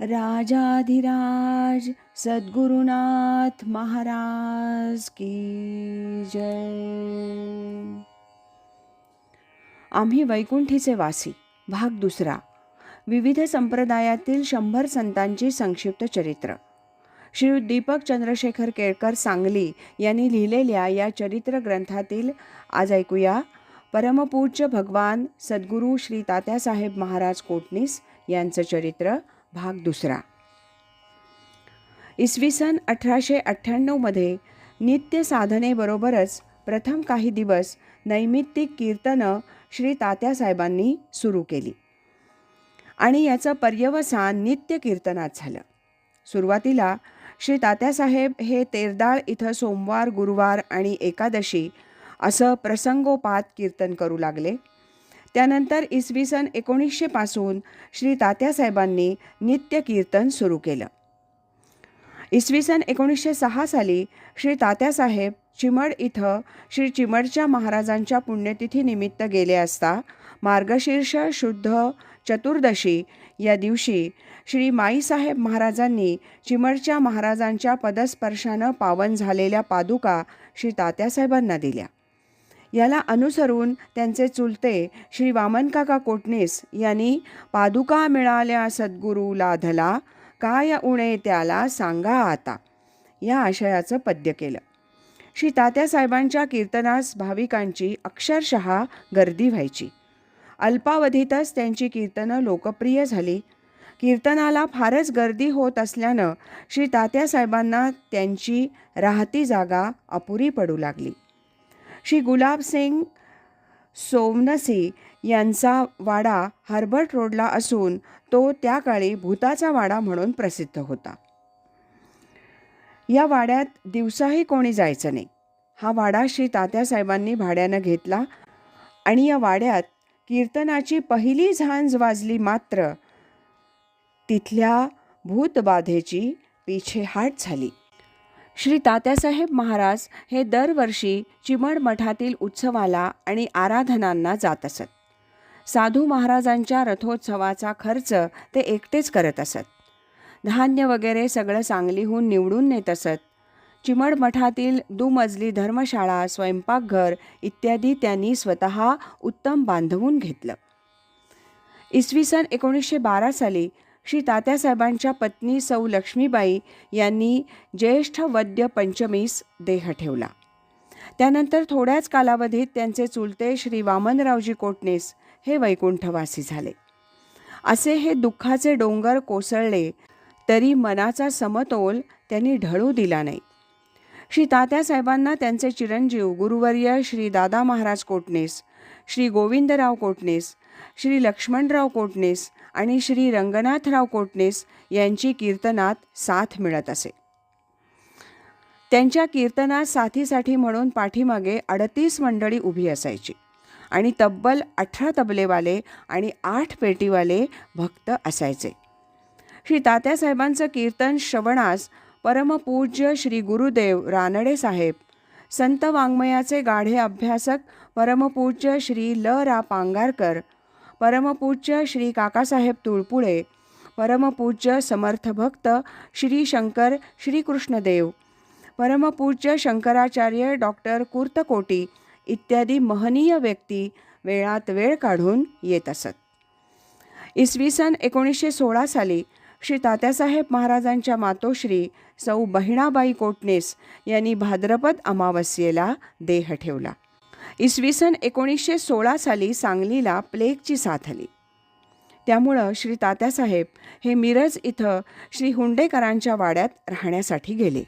राजाधिराज सद्गुरुनाथ महाराज की जय. आम्ही वैकुंठीचे वासी भाग दुसरा विविध संप्रदायातील शंभर संतांची संक्षिप्त चरित्र. श्री दीपक चंद्रशेखर केळकर सांगली यांनी लिहिलेल्या या चरित्र ग्रंथातील आज ऐकूया परमपूज्य भगवान सद्गुरू श्री तात्यासाहेब महाराज कोटणीस यांचं चरित्र भाग दुसरा. इसवी सन अठराशे अठ्ठ्याण्णवमध्ये नित्य साधनेबरोबरच प्रथम काही दिवस नैमित्तिक कीर्तनं श्री तात्यासाहेबांनी सुरू केली. आणि याचं पर्यवसान नित्य कीर्तनात झालं. सुरुवातीला श्री तात्यासाहेब हे तेरदाळ इथं सोमवार गुरुवार आणि एकादशी असं प्रसंगोपात कीर्तन करू लागले. त्यानंतर इसवी सन एकोणीसशेपासून श्री तात्यासाहेबांनी नित्य कीर्तन सुरू केलं. इसवी सन एकोणीसशे सहा साली श्री तात्यासाहेब चिमड इथं श्री चिमडच्या महाराजांच्या पुण्यतिथीनिमित्त गेले असता मार्गशीर्ष शुद्ध चतुर्दशी या दिवशी श्री माईसाहेब महाराजांनी चिमडच्या महाराजांच्या पदस्पर्शानं पावन झालेल्या पादुका श्री तात्यासाहेबांना दिल्या. याला अनुसरून त्यांचे चुलते श्री वामनकाका कोटणीस यांनी पादुका मिळाल्या सद्गुरू लाधला काय उणे त्याला सांगा आता? या आशयाचं पद्य केलं. श्री तात्यासाहेबांच्या कीर्तनास भाविकांची अक्षरशः गर्दी व्हायची. अल्पावधीतच त्यांची कीर्तनं लोकप्रिय झाली. कीर्तनाला फारच गर्दी होत असल्यानं श्री तात्यासाहेबांना त्यांची राहती जागा अपुरी पडू लागली. श्री गुलाबसिंग सोमनसे यांचा वाडा हर्बर्ट रोडला असून तो त्या काळी भूताचा वाडा म्हणून प्रसिद्ध होता. या वाड्यात दिवसाही कोणी जायचं नाही. हा वाडा श्री तात्यासाहेबांनी भाड्यानं घेतला आणि या वाड्यात कीर्तनाची पहिली झांज वाजली मात्र तिथल्या भूतबाधेची पिछेहाट झाली. श्री तात्यासाहेब महाराज हे दरवर्षी चिमण मठातील उत्सवाला आणि आराधनांना जात असत. साधू महाराजांच्या रथोत्सवाचा खर्च ते एकटेच करत असत. धान्य वगैरे सगळं सांगलीहून निवडून नेत असत. चिमड मठातील दुमजली धर्मशाळा स्वयंपाकघर इत्यादी त्यांनी स्वतः उत्तम बांधवून घेतलं. इसवी सन एकोणीसशे बारा साली श्री तात्यासाहेबांच्या पत्नी सौ लक्ष्मीबाई यांनी ज्येष्ठ वद्य पंचमीस देह ठेवला. त्यानंतर थोड्याच कालावधीत त्यांचे चुलते श्री वामनरावजी कोटणीस हे वैकुंठवासी झाले. असे हे दुःखाचे डोंगर कोसळले तरी मनाचा समतोल त्यांनी ढळू दिला नाही. श्री तात्यासाहेबांना त्यांचे चिरंजीव गुरुवर्य श्री दादा महाराज कोटणीस श्री गोविंदराव कोटणीस श्री लक्ष्मणराव कोटणीस आणि श्री रंगनाथराव कोटणीस यांची कीर्तनात साथ मिळत असे. त्यांच्या कीर्तनात साथीसाठी म्हणून पाठीमागे अडतीस मंडळी उभी असायची आणि तब्बल अठरा तबलेवाले आणि आठ पेटीवाले भक्त असायचे. श्री तात्यासाहेबांचं कीर्तन श्रवणास परमपूज्य श्री गुरुदेव रानडे साहेब संत वाङ्मयाचे गाढे अभ्यासक परमपूज्य श्री ल. रा. पांगारकर परमपूज्य श्री काकासाहेब तुळपुळे परमपूज्य समर्थ भक्त श्री शंकर श्रीकृष्णदेव परमपूज्य शंकराचार्य डॉक्टर कुर्तकोटी इत्यादी महनीय व्यक्ती वेळात वेळ काढून येत असत. इसवी सन एकोणीसशे सोळा साली श्री तात्यासाहेब महाराजांच्या मातोश्री सौ बहिणाबाई कोटणीस यांनी भाद्रपद अमावस्येला देह ठेवला. इसवी सन एकोणीसशे सोळा साली सांगलीला प्लेगची साथ आली. त्यामुळं श्री तात्यासाहेब हे मिरज इथं श्री हुंडेकरांच्या वाड्यात राहण्यासाठी गेले.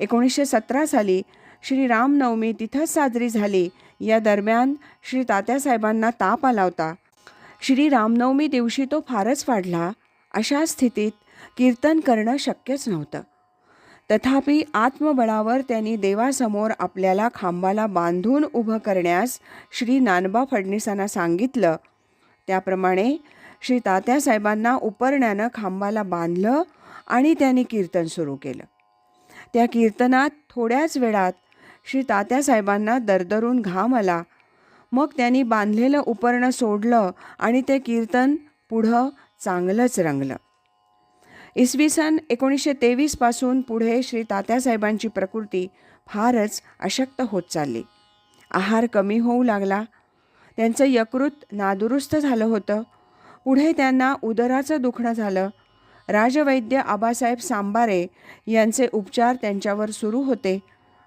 एकोणीसशे सतरा साली श्री रामनवमी तिथंच साजरी झाली. या दरम्यान श्री तात्यासाहेबांना ताप आला होता. श्री रामनवमी दिवशी तो फारच वाढला. अशा स्थितीत कीर्तन करणं शक्यच नव्हतं. तथापि आत्मबळावर त्यांनी देवासमोर आपल्याला खांबाला बांधून उभं करण्यास श्री नानबा फडणीसांना सांगितलं. त्याप्रमाणे श्री तात्यासाहेबांना उपरण्यानं खांबाला बांधलं आणि त्यांनी कीर्तन सुरू केलं. त्या कीर्तनात थोड्याच वेळात श्री तात्यासाहेबांना दरदरून घाम आला. मग त्यांनी बांधलेलं उपरणं सोडलं आणि ते कीर्तन पुढं चांगलंच रंगलं. इसवी सन एकोणीसशे तेवीसपासून पुढे श्री तात्यासाहेबांची प्रकृती फारच अशक्त होत चालली. आहार कमी होऊ लागला. त्यांचं यकृत नादुरुस्त झालं होतं. पुढे त्यांना उदराचं दुखणं झालं. राजवैद्य आबासाहेब सांबारे यांचे उपचार त्यांच्यावर सुरू होते.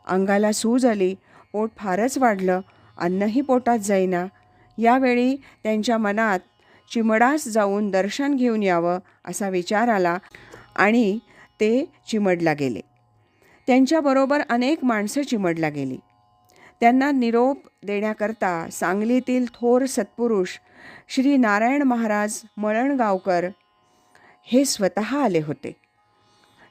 अंगाला सूज आली. पोट फारच वाढलं. अन्नही पोटात जाईना. यावेळी त्यांच्या मनात चिमडास जाऊन दर्शन घेऊन यावं असा विचार आला आणि ते चिमडला गेले. त्यांच्याबरोबर अनेक माणसं चिमडला गेली. त्यांना निरोप देण्याकरता सांगलीतील थोर सत्पुरुष श्री नारायण महाराज मळणगावकर हे स्वतः आले होते.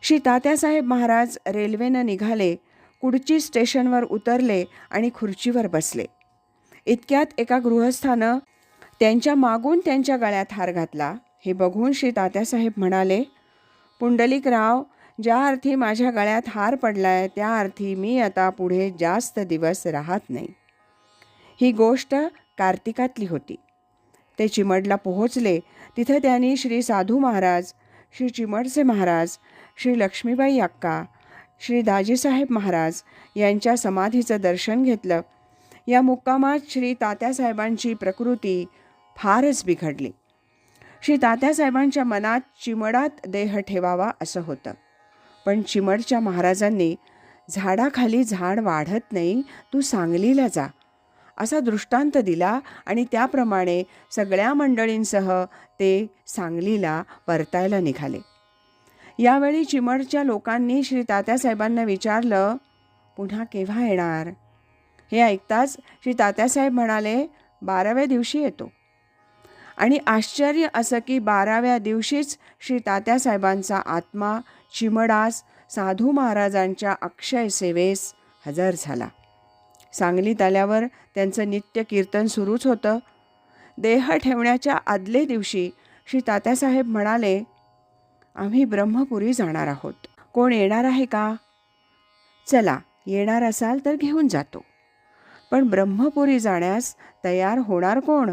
श्री तात्यासाहेब महाराज रेल्वेनं निघाले कुडची स्टेशनवर उतरले आणि खुर्चीवर बसले. इतक्यात एका गृहस्थानं त्यांच्या मागून त्यांच्या गळ्यात हार घातला. हे बघून श्री तात्यासाहेब म्हणाले पुंडलिकराव ज्या अर्थी माझ्या गळ्यात हार पडलाय त्या अर्थी मी आता पुढे जास्त दिवस राहत नाही. ही गोष्ट कार्तिकातली होती. ते चिमडला पोहोचले. तिथे त्यांनी श्री साधू महाराज श्री चिमडचे महाराज श्री लक्ष्मीबाई अक्का श्री दाजीसाहेब महाराज यांच्या समाधीचं दर्शन घेतलं. या मुक्कामात श्री तात्यासाहेबांची प्रकृती फारच बिघडली. श्री तात्यासाहेबांच्या मनात चिमडात देह ठेवावा असं होतं. पण चिमडच्या महाराजांनी झाडाखाली झाड वाढत नाही तू सांगलीला जा. असा दृष्टांत दिला आणि त्याप्रमाणे सगळ्या मंडळींसह ते सांगलीला परतायला निघाले. यावेळी चिमडच्या लोकांनी श्री तात्यासाहेबांना विचारलं पुन्हा केव्हा येणार? हे ऐकताच श्री तात्यासाहेब म्हणाले बाराव्या दिवशी येतो. आणि आश्चर्य असं की बाराव्या दिवशीच श्री तात्यासाहेबांचा आत्मा चिमडास साधू महाराजांच्या अक्षय सेवेस हजर झाला. सांगलीत आल्यावर त्यांचं नित्य कीर्तन सुरूच होतं. देह ठेवण्याच्या आदले दिवशी श्री तात्यासाहेब म्हणाले आम्ही ब्रह्मपुरी जाणार आहोत. कोण येणार आहे का? चला येणार असाल तर घेऊन जातो. पण ब्रह्मपुरी जाण्यास तयार होणार कोण?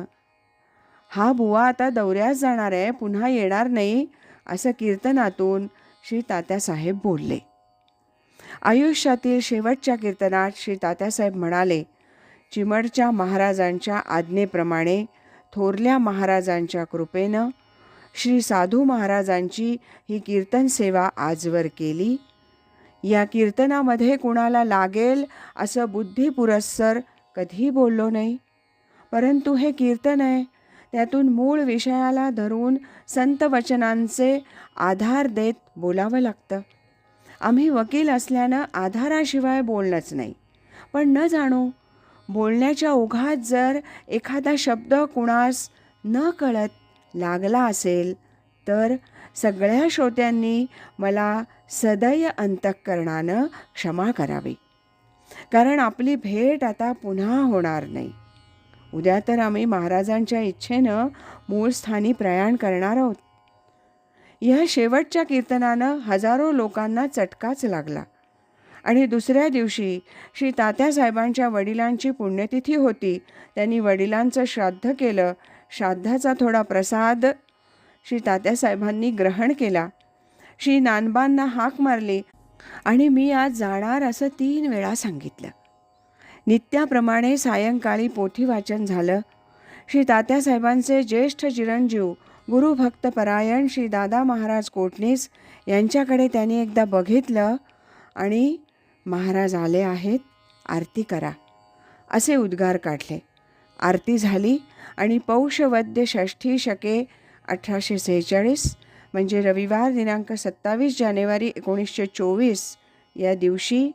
हा बुवा आता दौऱ्यास जाणार आहे पुन्हा येणार नाही असं कीर्तनातून श्री तात्यासाहेब बोलले. आयुष्यातील शेवटच्या कीर्तनात श्री तात्यासाहेब म्हणाले चिमडच्या महाराजांच्या आज्ञेप्रमाणे थोरल्या महाराजांच्या कृपेनं श्री साधू महाराजांची ही कीर्तन सेवा आजवर केली. या कीर्तनामध्ये कुणाला लागेल असं बुद्धिपुरस्सर कधी बोललो नाही. परंतु हे कीर्तन आहे त्यातून मूळ विषयाला धरून संत वचनांचे आधार देत बोलावं लागतं. आम्ही वकील असल्यानं आधाराशिवाय बोलणंच नाही. पण न जाणू बोलण्याच्या ओघात जर एखादा शब्द कुणास न कळत लागला असेल तर सगळ्या श्रोत्यांनी मला सदैव अंतःकरणानं क्षमा करावी. कारण आपली भेट आता पुन्हा होणार नाही. उद्या तर आम्ही महाराजांच्या इच्छेनं मूळ स्थानी प्रयाण करणार आहोत. या शेवटच्या कीर्तनानं हजारो लोकांना चटकाच लागला. आणि दुसऱ्या दिवशी श्री तात्यासाहेबांच्या वडिलांची पुण्यतिथी होती. त्यांनी वडिलांचं श्राद्ध केलं. श्राद्धाचा थोडा प्रसाद श्री तात्यासाहेबांनी ग्रहण केला. श्री नानबांना हाक मारली. आणि मी आज जाणार असं तीन वेळा सांगितलं. नित्याप्रमाणे सायंकाळी पोथी वाचन झालं. श्री तात्यासाहेबांचे ज्येष्ठ चिरंजीव गुरुभक्त परायण श्री दादा महाराज कोटणीस यांच्याकडे त्यांनी एकदा बघितलं आणि महाराज आले आहेत आरती करा असे उद्गार काढले. आरती झाली आणि पौषवद्य षष्ठी शके अठराशे सेहेचाळीस म्हणजे रविवार दिनांक सत्तावीस जानेवारी एकोणीसशे चोवीस या दिवशी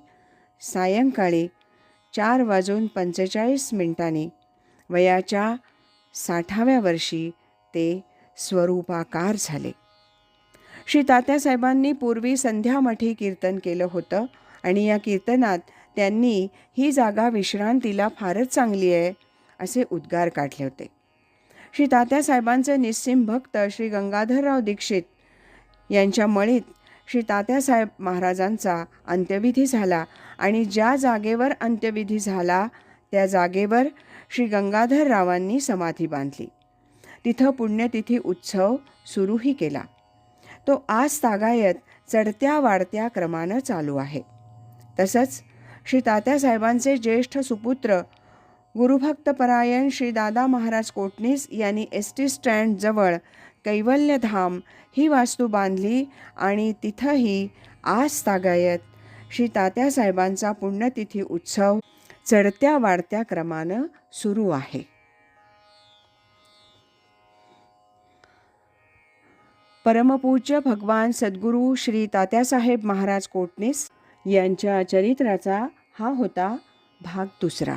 सायंकाळी चार वाजून पंचेचाळीस मिनिटांनी. वयाच्या साठाव्या वर्षी ते स्वरूपाकार झाले. श्री तात्यासाहेबांनी पूर्वी संध्यामठी कीर्तन केलं होतं आणि या कीर्तनात त्यांनी ही जागा विश्रांतीला फारच चांगली आहे असे उद्गार काढले होते. श्री तात्यासाहेबांचे निस्सिम भक्त श्री गंगाधरराव दीक्षित यांच्या मळीत श्री तात्यासाहेब महाराजांचा अंत्यविधी झाला आणि ज्या जागेवर अंत्यविधी झाला त्या जागेवर श्री गंगाधररावांनी समाधी बांधली. तिथं पुण्यतिथी उत्सव सुरूही केला. तो आज तागायत चढत्या वाढत्या क्रमानं चालू आहे. तसंच श्री तात्यासाहेबांचे ज्येष्ठ सुपुत्र गुरुभक्तपरायण श्री दादा महाराज कोटणीस यांनी एस टी स्टँडजवळ कैवल्यधाम ही वास्तू बांधली आणि तिथंही आज तागायत. श्री तात्यासाहेबांचा पुण्यतिथी उत्सव चढत्या वाढत्या क्रमानं सुरू आहे. परमपूज्य भगवान सद्गुरू श्री तात्यासाहेब महाराज कोटणीस यांच्या चरित्राचा हा होता भाग दुसरा.